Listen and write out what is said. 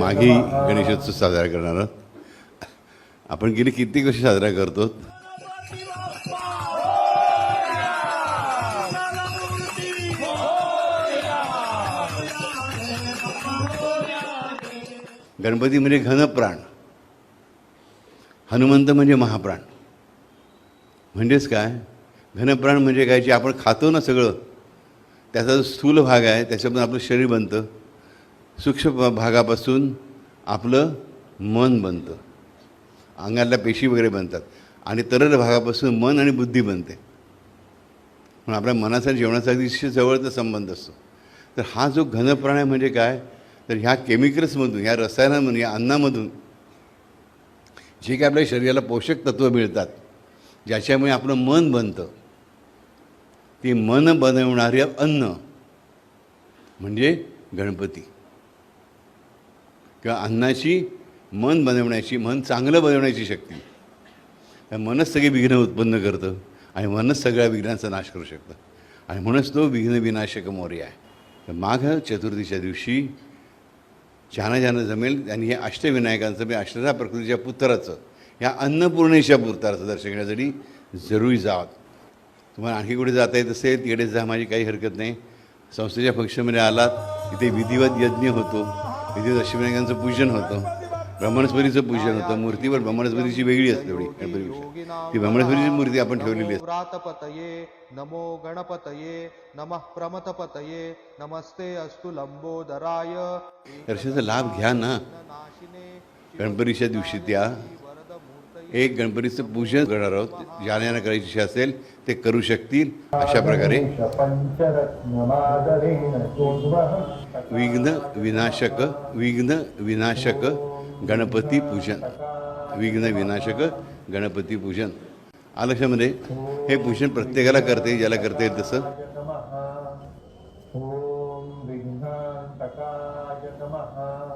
मागे गणेशोत्सव साजरा करणार आहोत. आपण गेली कित्येक वर्ष साजरा करतो. गणपती म्हणजे घनप्राण हनुमंत म्हणजे महाप्राण. म्हणजेच काय? घनप्राण म्हणजे काय? जे आपण खातो ना सगळं त्याचा जो स्थूल भाग आहे त्याच्यामधून आपलं शरीर बनतं. सूक्ष्म भागापासून आपलं मन बनतं. अंगातल्या पेशी वगैरे बनतात. आणि तरल भागापासून मन आणि बुद्धी बनते. म्हणून आपल्या मनाचा जेवणाचा अतिशय जवळचा संबंध असतो. तर हा जो घनप्राण आहे म्हणजे काय? तर ह्या केमिकल्समधून ह्या रसायनामधून या अन्नामधून जे काय आपल्या शरीराला पोषक तत्त्व मिळतात ज्याच्यामुळे आपलं मन बनतं. ते मन बनवणारे अन्न. म्हणजे गणपती. किंवा अन्नाची मन बनवण्याची मन चांगलं बनवण्याची शक्ती. मनच सगळी विघ्न उत्पन्न करतं आणि मनच सगळ्या विघ्नांचा नाश करू शकतं. आणि म्हणूनच तो विघ्न विनाशक आहे. तर माघ चतुर्थीच्या दिवशी ज्यांना ज्यांना जमेल त्यांनी हे अष्टविनायकांचं म्हणजे अष्टधा प्रकृतीच्या पुत्राचं या अन्नपूर्णेच्या पुत्राचं दर्शन घेण्यासाठी जरूर जावं. तुम्हाला आणखी कुठे जाता येत असेल तिकडे जा माझी काही हरकत नाही. संस्थेच्या फंक्शनमध्ये आलात तिथे विधिवत यज्ञ होतो. विधिवत अष्टविनायकांचं पूजन होतं. ब्रह्मणस्पतीचं पूजन होतं. मूर्तीवर ब्रह्मणस्पतीची वेगळी असते एवढी ती ब्रह्मणस्पतीची मूर्ती आपण ठेवलेली असते. व्रातपतये नमो गणपतये नमः प्रमथपतये नमस्ते अस्तु लंबोदराय. दर्शनाचा लाभ घ्या ना. गणपतीच्या दिवशी त्या एक गणपतीचं पूजन करणार आहोत. ज्याला ज्यांना करायची इच्छा असेल ते करू शकतील. अशा प्रकारे विघ्न विनाशक विघ्न विनाशक गणपती पूजन. विघ्न विनाशक गणपती पूजन. आलक्षामध्ये हे पूजन प्रत्येकाला करते ज्याला करता येईल तसं. ओम ॐ नमः.